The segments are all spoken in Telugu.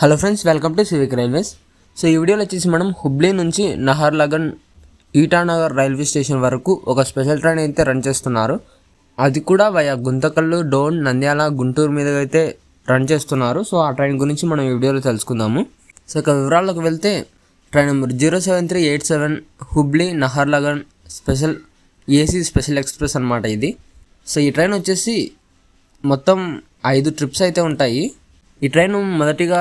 Hello friends welcome to civic railways so ఈ వీడియోలో వచ్చేసి మనం హుబ్లీ నుంచి నహర్లగన్ ఈటానగర్ రైల్వే స్టేషన్ వరకు ఒక స్పెషల్ ట్రైన్ అయితే రన్ చేస్తున్నారు. అది కూడా వయా గుంతకల్లు డోన్ నంద్యాల గుంటూరు మీద అయితే రన్ చేస్తున్నారు. సో ఆ ట్రైన్ గురించి మనం ఈ వీడియోలో తెలుసుకుందాము. సో ఇక వివరాల్లోకి వెళ్తే train number zero seven three eight seven Hubli Naharlagun special AC special express అనమాట ఇది. సో ఈ ట్రైన్ వచ్చేసి మొత్తం ఐదు ట్రిప్స్ అయితే ఉంటాయి. ఈ ట్రైన్ మొదటిగా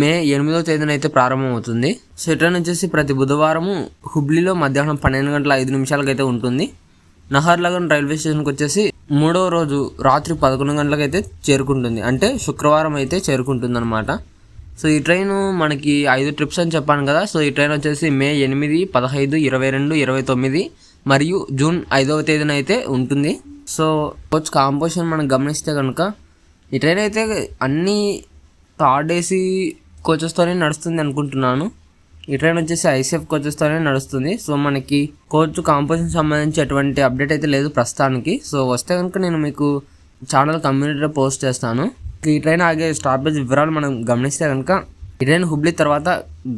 మే ఎనిమిదవ తేదీన అయితే ప్రారంభమవుతుంది. సో ట్రైన్ వచ్చేసి ప్రతి బుధవారము హుబ్లీలో మధ్యాహ్నం పన్నెండు గంటల ఐదు నిమిషాలకు అయితే ఉంటుంది నహర్లగన్ రైల్వే స్టేషన్కి వచ్చేసి మూడవ రోజు రాత్రి పదకొండు గంటలకైతే చేరుకుంటుంది. అంటే శుక్రవారం అయితే చేరుకుంటుంది అనమాట సో ఈ ట్రైన్ మనకి ఐదు ట్రిప్స్ అని చెప్పాను కదా. సో ఈ ట్రైన్ వచ్చేసి మే ఎనిమిది పదహైదు ఇరవై రెండు ఇరవై తొమ్మిది మరియు జూన్ ఐదవ తేదీన అయితే ఉంటుంది. సో కోచ్ కాంపోజిషన్ మనం గమనిస్తే కనుక ఈ ట్రైన్ అయితే అన్నీ థర్డ్ ఏసీ కోచెస్తోనే నడుస్తుంది అనుకుంటున్నాను. ఈ ట్రైన్ వచ్చేసి ఐసీఎఫ్ కోచెస్తోనే నడుస్తుంది. సో మనకి కోచ్ కాంపోజిషన్ సంబంధించి ఎటువంటి అప్డేట్ అయితే లేదు ప్రస్తుతానికి. సో వస్తే కనుక నేను మీకు ఛానల్ కమ్యూనిటీలో పోస్ట్ చేస్తాను. ఈ ట్రైన్ ఆగే స్టాపేజ్ వివరాలు మనం గమనిస్తే కనుక ఈ ట్రైన్ హుబ్లీ తర్వాత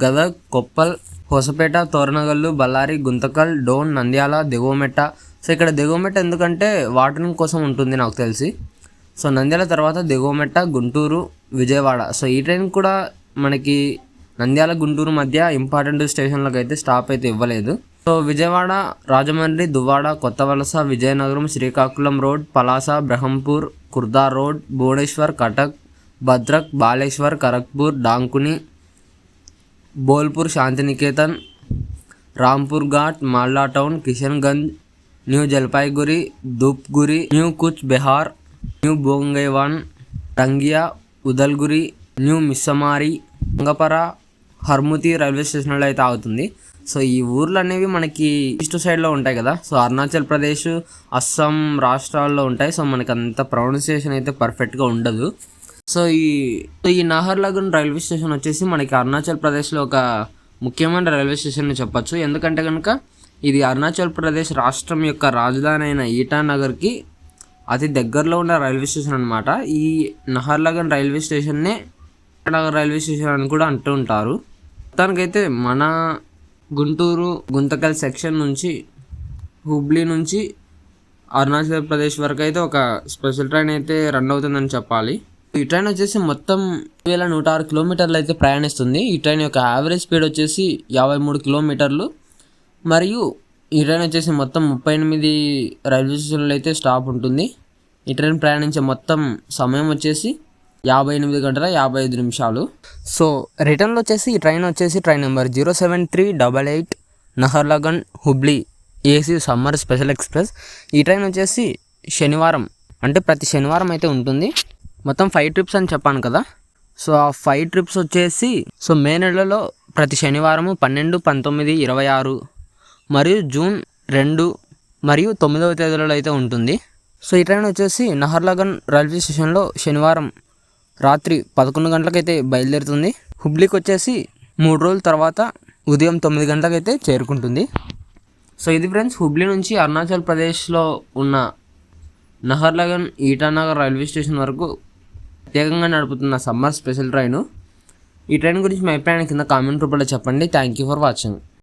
గదగ్ కొప్పల్ హొసపేట తోరణగల్లు బళ్ళారి గుంతకల్ డోన్ నంద్యాల దిగువమెట్ట. సో ఇక్కడ దిగువమెట్ట ఎందుకంటే వాటర్ కోసం ఉంటుంది నాకు తెలిసి. సో నంద్యాల తర్వాత దిగువమెట్ట గుంటూరు విజయవాడ. సో ఈ ట్రైన్ కూడా మనకి నంద్యాల గుంటూరు మధ్య ఇంపార్టెంట్ స్టేషన్లకు అయితే స్టాప్ అయితే ఇవ్వలేదు. So Vijayawada Rajahmundry Duvvada Kottavalasa Vizianagaram Srikakulam road Palasa Brahmapur Khurda road Bhubaneswar Cuttack Bhadrak Baleshwar Kharagpur Dankuni Bolpur Shantiniketan Rampurhat Malda town Kishanganj new Jalpaiguri Dhupguri new Cooch Behar new Bongaigaon Rangiya Udalguri new Missamari Gangapara Harmuti railway స్టేషన్లో అయితే ఆగుతుంది. సో ఈ ఊర్లు అనేవి మనకి ఈస్ట్ సైడ్లో ఉంటాయి కదా. సో అరుణాచల్ ప్రదేశ్ అస్సాం రాష్ట్రాల్లో ఉంటాయి. సో మనకి అంత ప్రొనౌన్సియేషన్ అయితే పర్ఫెక్ట్గా ఉండదు. సో ఈ సో ఈ నహర్లగన్ రైల్వే స్టేషన్ వచ్చేసి మనకి అరుణాచల్ ప్రదేశ్లో ఒక ముఖ్యమైన రైల్వే స్టేషన్ చెప్పొచ్చు. ఎందుకంటే కనుక ఇది అరుణాచల్ ప్రదేశ్ రాష్ట్రం యొక్క రాజధాని అయిన ఈటానగర్కి అతి దగ్గరలో ఉన్న రైల్వే స్టేషన్ అనమాట ఈ నహర్లగన్ రైల్వే స్టేషన్నే రైల్వే స్టేషన్ అని కూడా అంటూ ఉంటారు. మొత్తానికైతే మన గుంటూరు గుంతకల్ సెక్షన్ నుంచి హుబ్లీ నుంచి అరుణాచల్ ప్రదేశ్ వరకు అయితే ఒక స్పెషల్ ట్రైన్ అయితే రన్ అవుతుందని చెప్పాలి. ఈ ట్రైన్ వచ్చేసి మొత్తం వేల నూట ఆరు కిలోమీటర్లు అయితే ప్రయాణిస్తుంది. ఈ ట్రైన్ యొక్క యావరేజ్ స్పీడ్ వచ్చేసి యాభై మూడు కిలోమీటర్లు. మరియు ఈ ట్రైన్ వచ్చేసి మొత్తం ముప్పై ఎనిమిది రైల్వే స్టేషన్లో అయితే స్టాప్ ఉంటుంది. ఈ ట్రైన్ ప్రయాణించే మొత్తం సమయం వచ్చేసి యాభై ఎనిమిది గంటల యాభై ఐదు నిమిషాలు. సో రిటర్న్లో వచ్చేసి ఈ ట్రైన్ వచ్చేసి train number zero seven three double eight Naharlagun Hubli AC summer special express ఈ ట్రైన్ వచ్చేసి శనివారం అంటే ప్రతి శనివారం అయితే ఉంటుంది. మొత్తం ఫైవ్ ట్రిప్స్ అని చెప్పాను కదా. సో ఆ ఫైవ్ ట్రిప్స్ వచ్చేసి సో మే నెలలో ప్రతి శనివారము పన్నెండు పంతొమ్మిది ఇరవై ఆరు మరియు జూన్ రెండు మరియు తొమ్మిదవ తేదీలలో అయితే ఉంటుంది. సో ఈ ట్రైన్ వచ్చేసి నహర్లగన్ రైల్వే స్టేషన్లో శనివారం రాత్రి పదకొండు గంటలకైతే బయలుదేరుతుంది. హుబ్లీకి వచ్చేసి మూడు రోజుల తర్వాత ఉదయం తొమ్మిది గంటలకైతే చేరుకుంటుంది. సో ఇది ఫ్రెండ్స్ హుబ్లీ నుంచి అరుణాచల్ ప్రదేశ్లో ఉన్న నహర్లగన్ ఈటానగర్ రైల్వే స్టేషన్ వరకు ప్రత్యేకంగా నడుపుతున్న సమ్మర్ స్పెషల్ ట్రైను. ఈ ట్రైన్ గురించి మీ అభిప్రాయాన్ని కింద కామెంట్ రూపంలో చెప్పండి. Thank you for watching.